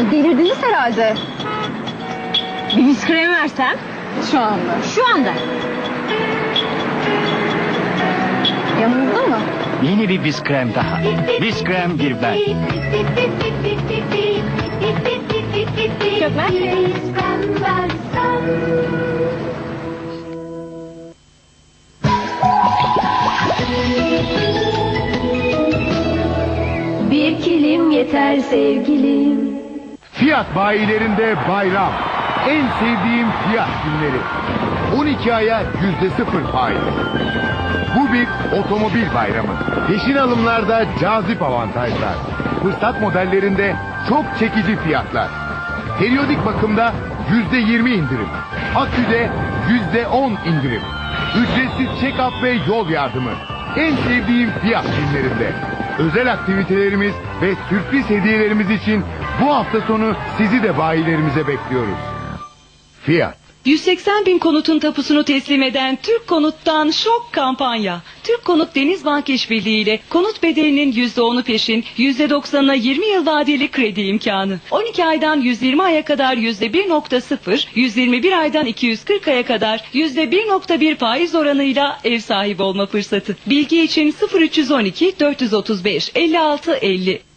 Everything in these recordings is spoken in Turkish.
Ay delirdiniz herhalde. Bir biskremi versem? Şu anda. Şu anda. Yanınızda mı? Yeni bir biskrem daha. Biskrem bir ben. Gökmen. Bir kilim yeter sevgilim. Fiyat bayilerinde bayram. En sevdiğim fiyat günleri. 12 aya yüzde sıfır faiz. Bu bir otomobil bayramı. Peşin alımlarda cazip avantajlar. Fırsat modellerinde çok çekici fiyatlar. Periyodik bakımda yüzde yirmi indirim. Aküde yüzde on indirim. Ücretsiz check-up ve yol yardımı. En sevdiğim fiyat günlerinde. Özel aktivitelerimiz ve sürpriz hediyelerimiz için bu hafta sonu sizi de bayilerimize bekliyoruz. Fiyat. 180 bin konutun tapusunu teslim eden Türk Konut'tan şok kampanya. Türk Konut Denizbank İşbirliği ile konut bedelinin %10'u peşin, %90'ına 20 yıl vadeli kredi imkanı. 12 aydan 120 aya kadar %1.0, 121 aydan 240 aya kadar %1.1 faiz oranıyla ev sahibi olma fırsatı. Bilgi için 0312 435 56 50.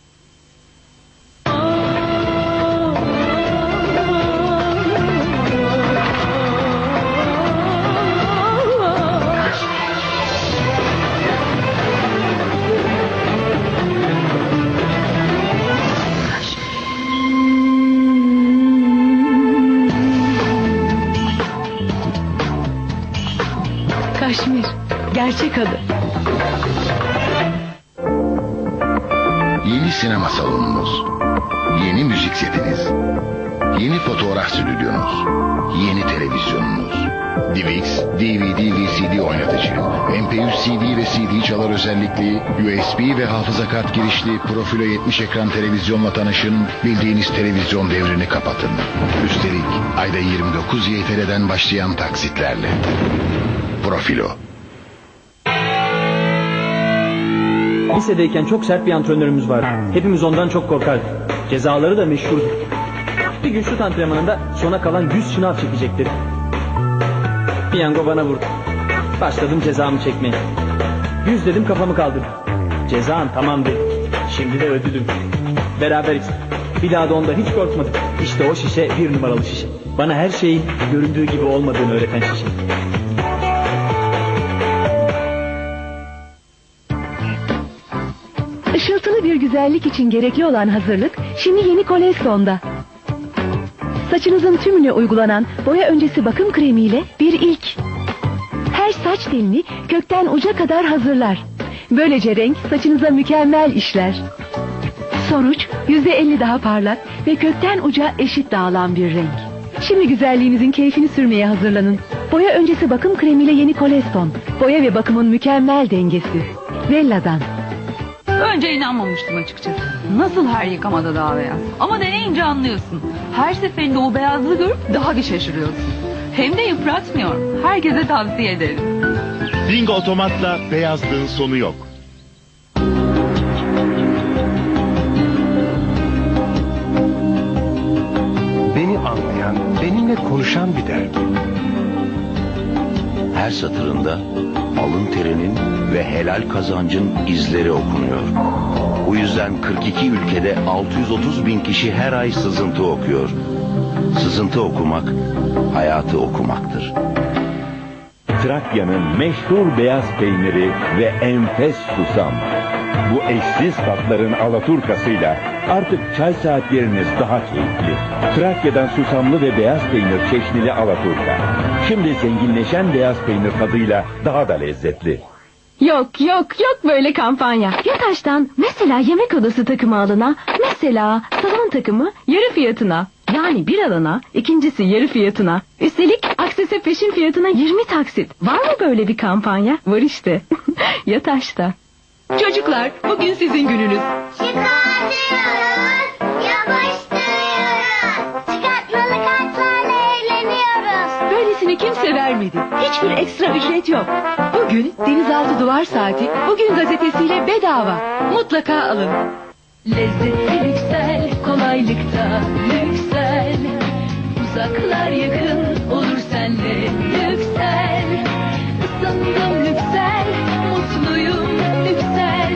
Adı. Yeni sinema salonunuz, yeni müzik setiniz, yeni fotoğraf stüdyonuz, yeni televizyonunuz, DivX, DVD VCD oynatıcı, MP3 CD ve CD çalar özellikli, USB ve hafıza kart girişli Profilo 70 ekran televizyonla tanışın, bildiğiniz televizyon devrini kapatın. Üstelik ayda 29 YTL'den başlayan taksitlerle. Profilo. Lisedeyken çok sert bir antrenörümüz vardı. Hepimiz ondan çok korkardık. Cezaları da meşhurdu. Bir gün şut antrenmanında sona kalan 100 şınav çekecektir. Piyango bana vurdu. Başladım cezamı çekmeye. 100 dedim kafamı kaldırdım. Cezan tamam dedi. Şimdi de ödülüm. Beraberiz. Bir daha da ondan hiç korkmadım. İşte o şişe bir numaralı şişe. Bana her şeyin göründüğü gibi olmadığını öğreten şişe. Güzellik için gerekli olan hazırlık şimdi yeni Koleston'da. Saçınızın tümüne uygulanan boya öncesi bakım kremiyle bir ilk. Her saç telini kökten uca kadar hazırlar. Böylece renk saçınıza mükemmel işler. Sonuç %50 daha parlak ve kökten uca eşit dağılan bir renk. Şimdi güzelliğinizin keyfini sürmeye hazırlanın. Boya öncesi bakım kremiyle yeni Koleston. Boya ve bakımın mükemmel dengesi. Vella'dan. Önce inanmamıştım açıkçası. Nasıl her yıkamada daha beyaz? Ama deneyince anlıyorsun. Her seferinde o beyazlığı görüp daha bir şaşırıyorsun. Hem de yıpratmıyor. Herkese tavsiye ederim. Bingo otomatla beyazlığın sonu yok. Beni anlayan, benimle konuşan bir dergi. Her satırında alın terinin ve helal kazancın izleri okunuyor. Bu yüzden 42 ülkede 630 bin kişi her ay sızıntı okuyor. Sızıntı okumak, hayatı okumaktır. Trakya'nın meşhur beyaz peyniri ve enfes susam. Bu eşsiz tatların alaturkasıyla artık çay saatleriniz daha keyifli. Trakya'dan susamlı ve beyaz peynir çeşnili alaturka. Şimdi zenginleşen beyaz peynir tadıyla daha da lezzetli. Yok yok yok böyle kampanya. Yataş'tan mesela yemek odası takımı alına, mesela salon takımı yarı fiyatına. Yani bir alana, ikincisi yarı fiyatına. Üstelik aksese peşin fiyatına 20 taksit. Var mı böyle bir kampanya? Var işte. Yataş'ta. Çocuklar bugün sizin gününüz. Çıkartıyoruz, yapıştırıyoruz. Çıkartmalı kartlarla eğleniyoruz. Böylesini kimse vermedi. Hiçbir ekstra ücret yok. Bugün Denizaltı Duvar Saati Bugün gazetesiyle bedava. Mutlaka alın. Lezzeti yüksel, kolaylıkta yüksel. Uzaklar yakın olur senle yüksel. Isındım yüksel, mutluyum yüksel.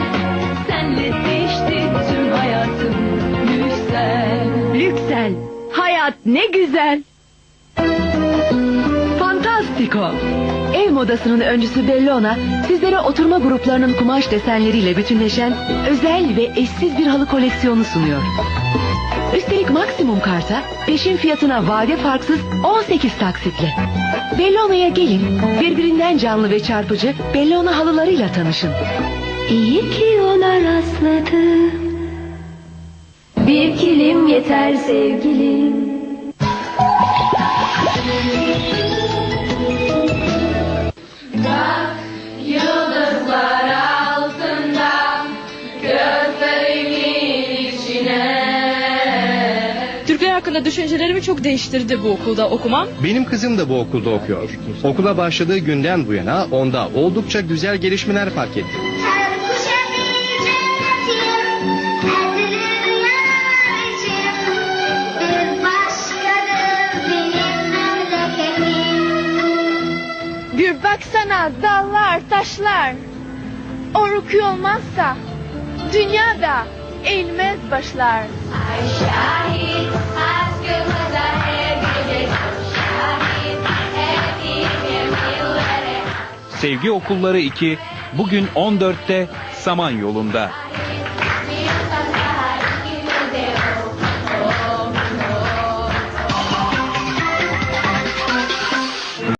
Senle değişti tüm hayatım yüksel. Yüksel, hayat ne güzel. Fantastico. Ev modasının öncüsü Bellona sizlere oturma gruplarının kumaş desenleriyle bütünleşen özel ve eşsiz bir halı koleksiyonu sunuyor. Üstelik maksimum karta peşin fiyatına vade farksız 18 taksitle. Bellona'ya gelin birbirinden canlı ve çarpıcı Bellona halılarıyla tanışın. İyi ki ona rastladım. Bir kilim yeter sevgilim. Hakkında düşüncelerimi çok değiştirdi bu okulda okumam. Benim kızım da bu okulda okuyor. Okula başladığı günden bu yana onda oldukça güzel gelişmeler fark ettim. Bir baksana dallar, taşlar. Oruk olmazsa dünyada eğilmez başlar. Ay şahit aşkımıza her gece şahit. Sevgi Okulları 2 bugün 14'te Samanyolu'nda. İsmiyorsan